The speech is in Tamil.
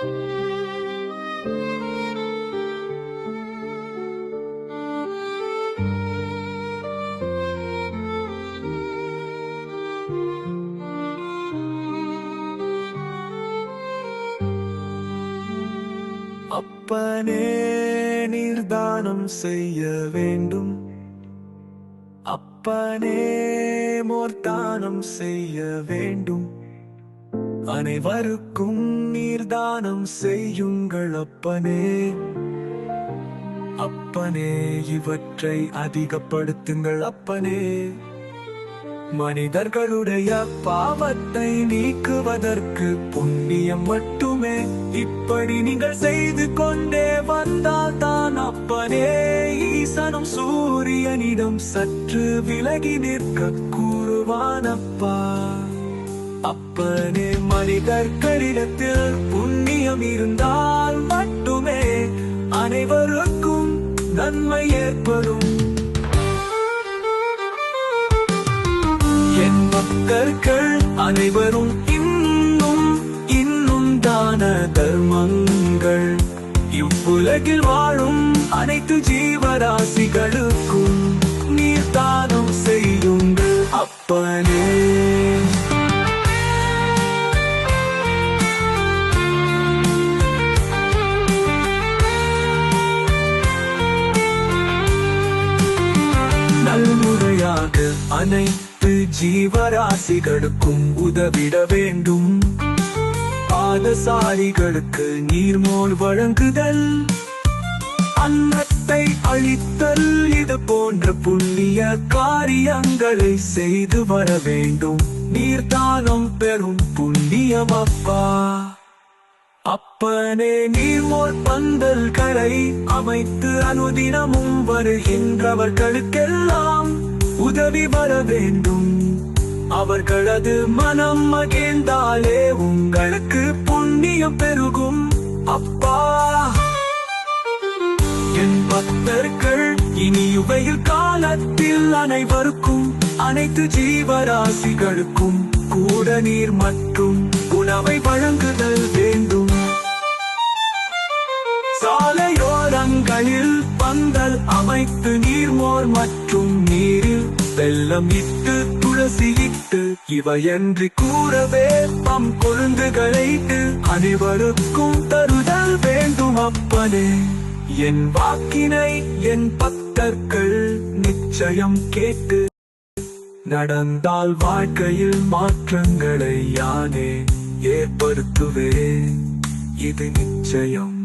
அப்பனே நீர் தானம் செய்ய வேண்டும். அப்பனே மோர் செய்ய வேண்டும். அனைவருக்கும் நீர்தானம் செய்யுங்கள் அப்பனே. அப்பனே இவற்றை அதிகப்படுத்துங்கள் அப்பனே. மனிதர்களுடைய பாவத்தை நீக்குவதற்கு புண்ணியம் மட்டுமே. இப்படி நீங்கள் செய்து கொண்டே வந்தால் தான் அப்பனே. ஈசனும் சூரியனிடம் சற்று விலகி நிற்க கூறுவானப்பா. அப்பனே மனிதர்களிடத்தில் புண்ணியம் இருந்தால் மட்டுமே அனைவருக்கும் நன்மை ஏற்படும். என் மக்கள் அனைவரும் இன்னும் இன்னும் தான தர்மங்கள். இவ்வுலகில் வாழும் அனைத்து ஜீவராசிகளுக்கும் நீர் தானம் செய்யுங்கள். அப்பனே நல்முறையாக அனைத்து ஜீவராசிகளுக்கும் உதவிட வேண்டும். பாதசாரிகளுக்கு நீர்மோல் வழங்குதல். அன்னத்தை அழித்தல் இது போன்ற புண்ணிய காரியங்களை செய்து வர வேண்டும். நீர்தானம் பெறும் புண்ணியம் அப்பா. அப்பனே நீர் ஓர் பந்தல் கரை அமைத்து அனுதினமும் வருகின்றவர்களுக்கெல்லாம் உதவி வர வேண்டும். அவர்களது மனம் மகிழ்ந்தாலே உங்களுக்கு புண்ணியம் பெருகும். அப்பா! என் பக்தர்கள் இனி வெயில் காலத்தில் அனைவருக்கும் அனைத்து ஜீவராசிகளுக்கும் கூட நீர் மற்றும் உணவை வழங்குதல் வேண்டும் பந்தல் அமைத்து நீர்மோர் மற்றும் நீரில் வெள்ளம் இட்டு துளசி இட்டு இவையன்றி கூறவே பம் கொழுந்துகளைட்டு அனைவருக்கும் தருதல் வேண்டும் அப்பனே. என் வாக்கினை என் பக்தர்கள் நிச்சயம் கேட்டு நடந்தால் வாழ்க்கையில் மாற்றங்களை யானே ஏற்படுத்துவே இது நிச்சயம்.